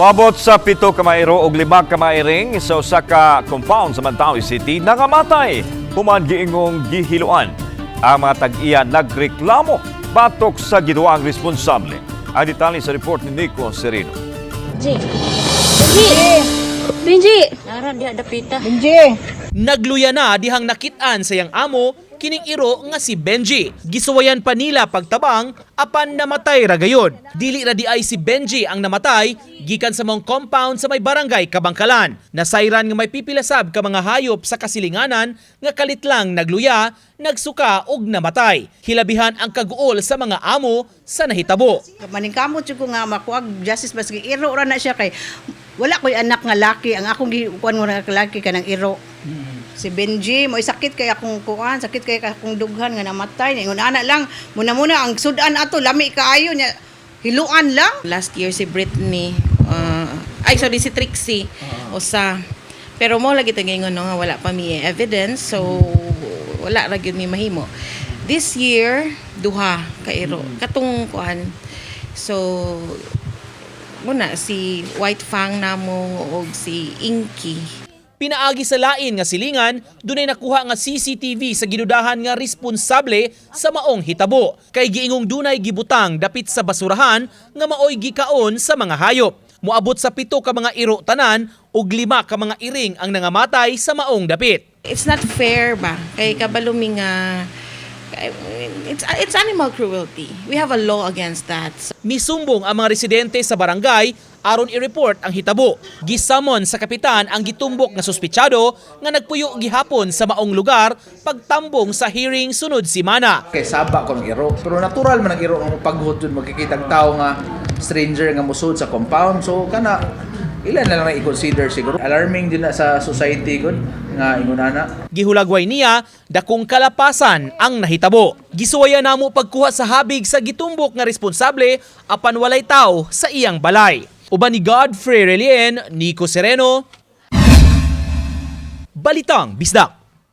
Mabot sa pito ka mairo og lima ka mairing sa usa ka compound sa Mantawi City nangamatay. Human giingong gihiluan. Ang mga tag-iya nagreklamo batok sa giduang responsable. Ang detalye sa report ni Nico Serino. Benji! Benji! Benji! Nara di ada pita. Nagluya na dihang nakitaan sa yang amo kining iro nga si Benji. Gisuwayan pa nila pagtabang apan namatay ra gayon. Dili ra di ay si Benji ang namatay gikan sa mong compound sa may barangay Kabangkalan. Nasayran nga may pipilasab ka mga hayop sa kasilinganan nga kalit lang nagluya, nagsuka ug namatay. Hilabihan ang kaguol sa mga amo sa nahitabo. Maningkamot ko nga makuag justice bas iro ra na siya kay wala ko'y anak nga laki ang akong gikuan mo nga laki kanang iro. Si Benji, mo sakit kay akong kuan, sakit kay akong dughan nga namatay. Ingon ana lang, muna muna ang sudan ato lami kaayo niya. Hiluan lang. Last year si Britney, uh, ay sorry si Trixie, usa. Pero mo lagi tagingon no nga wala pa mi evidence, so wala ra gyud mi mahimo. This year duha ka iro. Katong kuan. So muna si White Fang namo og si Inky. Pinaagi sa lain nga silingan, dunay nakuha nga CCTV sa gidudahan nga responsable sa maong hitabo. Kay giingong dunay gibutang dapit sa basurahan nga maoy gikaon sa mga hayop. Muabot sa pito ka mga iro tanan ug lima ka mga iring ang nangamatay sa maong dapit. It's not fair ba? Kay kabalumi nga it's it's animal cruelty. We have a law against that. Misumbong ang mga residente sa barangay aron i-report ang hitabo. Gisamon sa kapitan ang gitumbok nga suspitsado nga nagpuyo gihapon sa maong lugar pagtambong sa hearing sunod simana. kay saba kong iro. Pero natural man ang iro nga paghut jud magkikita ang tao nga stranger nga musud sa compound. So kana ilan na lang na i-consider siguro. Alarming din na sa society gud nga ingunana. Gihulagway niya dakong kalapasan ang nahitabo. Gisuwaya namo pagkuha sa habig sa gitumbok nga responsable apan walay taw sa iyang balay. Uban ni Godfrey Relien, Nico Sereno, Balitang Bisdak.